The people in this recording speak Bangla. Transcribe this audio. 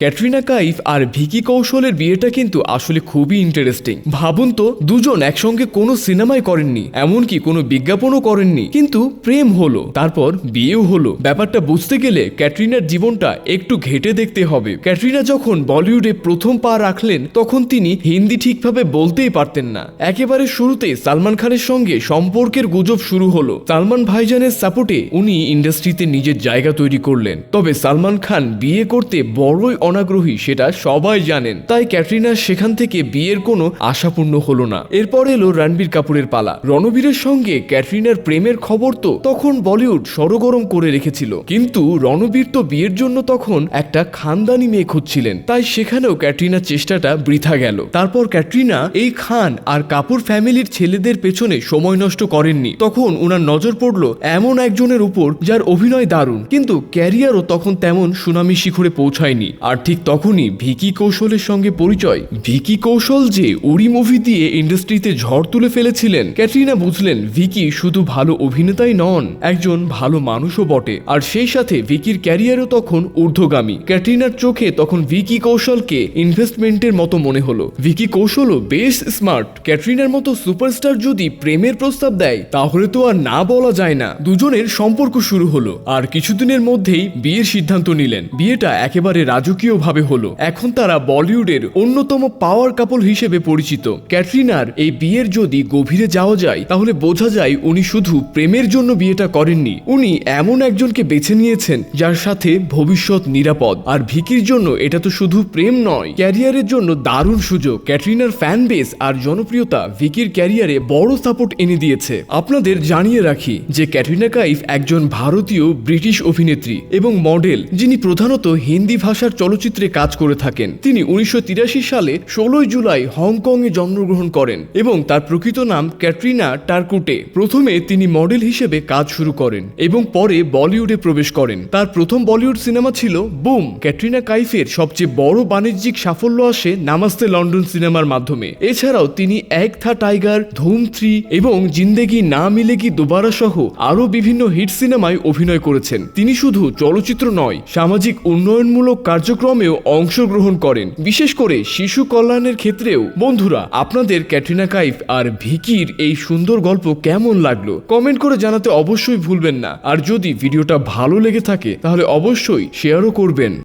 ক্যাটরিনা কাইফ আর ভিকি কৌশলের বিয়েটা কিন্তু আসলে খুবই ইন্টারেস্টিং ভাবুন তো, দুজন একসঙ্গে কোনো সিনেমাই করেননি, এমনকি কোনো বিজ্ঞাপনও করেননি, কিন্তু প্রেম হলো, তারপর বিয়েও হলো। ব্যাপারটা বুঝতে গেলে ক্যাটরিনার জীবনটা একটু ঘেটে দেখতে হবে। ক্যাটরিনা যখন বলিউডে প্রথম পা রাখলেন, তখন তিনি হিন্দি ঠিকভাবে বলতেই পারতেন না। একেবারে শুরুতে সালমান খানের সঙ্গে সম্পর্কের গুজব শুরু হলো। সালমান ভাইজানের সাপোর্টে উনি ইন্ডাস্ট্রিতে নিজের জায়গা তৈরি করলেন। তবে সালমান খান বিয়ে করতে বড়ই অনাগ্রহী, সেটা সবাই জানেন। তাই ক্যাটরিনার সেখান থেকে বিয়ের কোনো আশাপূর্ণ হলো না। এরপর এলো রণবীর কাপুরের পালা। রণবীরের সঙ্গে ক্যাটরিনার প্রেমের খবর তো তখন বলিউড সরগরম করে রেখেছিল। কিন্তু রণবীর তো বিয়ের জন্য তখন একটা খানদানি মেয়ে খুঁজছিলেন। তাই সেখানেও ক্যাটরিনার চেষ্টাটা বৃথা গেল। তারপর ক্যাটরিনা এই খান আর কাপুর ফ্যামিলির ছেলেদের পেছনে সময় নষ্ট করেননি। তখন ওনার নজর পড়ল এমন একজনের উপর, যার অভিনয় দারুণ। কিন্তু ক্যারিয়ারও তখন তেমন সুনামি শিখরে পৌঁছায়নি। আর ঠিক তখনই ভিকি কৌশলের সঙ্গে পরিচয়। ভিকি কৌশল যে উড়ি মুভি দিয়ে ইন্ডাস্ট্রিতে ঝড় তুলে ফেলেছিলেন, ক্যাটরিনা বুঝলেন ভিকি শুধু ভালো অভিনেতাই নন, একজন ভালো মানুষও বটে। আর সেই সাথে ভিকির ক্যারিয়ারও তখন ঊর্ধ্বগামী। ক্যাটরিনার চোখে তখন ভিকি কৌশলকে ইনভেস্টমেন্টের মতো মনে হলো। ভিকি কৌশলও বেশ স্মার্ট ক্যাটরিনার মতো সুপারস্টার যদি প্রেমের প্রস্তাব দেয়, তাহলে তো আর না বলা যায় না। দুজনের সম্পর্ক শুরু হলো। আর কিছুদিনের মধ্যেই বিয়ের সিদ্ধান্ত নিলেন। বিয়েটা একেবারে রাজকীয় ভাবে হলো। এখন তারা বলিউডের অন্যতম পাওয়ার কাপল হিসেবে পরিচিত। ক্যাটরিনার এই বিয়ের যদি গভীরে যাওয়া যায়, তাহলে বোঝা যায় উনি শুধু প্রেমের জন্য বিয়েটা করেননি, উনি এমন একজনকে বেছে নিয়েছেন যার সাথে ভবিষ্যৎ নিরাপদ। আর ভিকির জন্য এটা তো শুধু প্রেম নয়, ক্যারিয়ারের জন্য দারুণ সুযোগ। ক্যাটরিনার ফ্যান বেস আর জনপ্রিয়তা ভিকির ক্যারিয়ারে বড় সাপোর্ট এনে দিয়েছে। আপনাদের জানিয়ে রাখি যে ক্যাটরিনা কাইফ একজন ভারতীয় ব্রিটিশ অভিনেত্রী এবং মডেল, যিনি প্রধানত হিন্দি ভাষার চলচ্চিত্রে কাজ করে থাকেন। তিনি উনিশশো তিরাশি সালে ষোলোই জুলাই হংকং এ জন্মগ্রহণ করেন এবং তার প্রকৃত নাম ক্যাটরিনা টার্কুটে। প্রথমে তিনি মডেল হিসেবে কাজ শুরু করেন এবং পরে বলিউডে প্রবেশ করেন। তার প্রথম বলিউড সিনেমা ছিল বুম। ক্যাটরিনা কাইফের সবচেয়ে বড় বাণিজ্যিক সাফল্য আসে নামাস্তে লন্ডন সিনেমার মাধ্যমে। এছাড়াও তিনি এক থা টাইগার, ধুম থ্রি এবং জিন্দেগি না মিলেগি দুবারা সহ আরও বিভিন্ন হিট সিনেমায় অভিনয় করেছেন। তিনি শুধু চলচ্চিত্র নয়, সামাজিক উন্নয়নমূলক কার্যক্রমেও অংশগ্রহণ করেন। বিশেষ করে শিশু কল্যাণের ক্ষেত্রেও। বন্ধুরা, আপনাদের ক্যাটরিনা কাইফ আর ভিকির এই সুন্দর গল্প কেমন লাগল? কমেন্ট করে জানাতে অবশ্যই ভুলবেন না। আর যদি ভিডিওটা ভালো লেগে থাকে, তাহলে অবশ্যই শেয়ারও করবেন।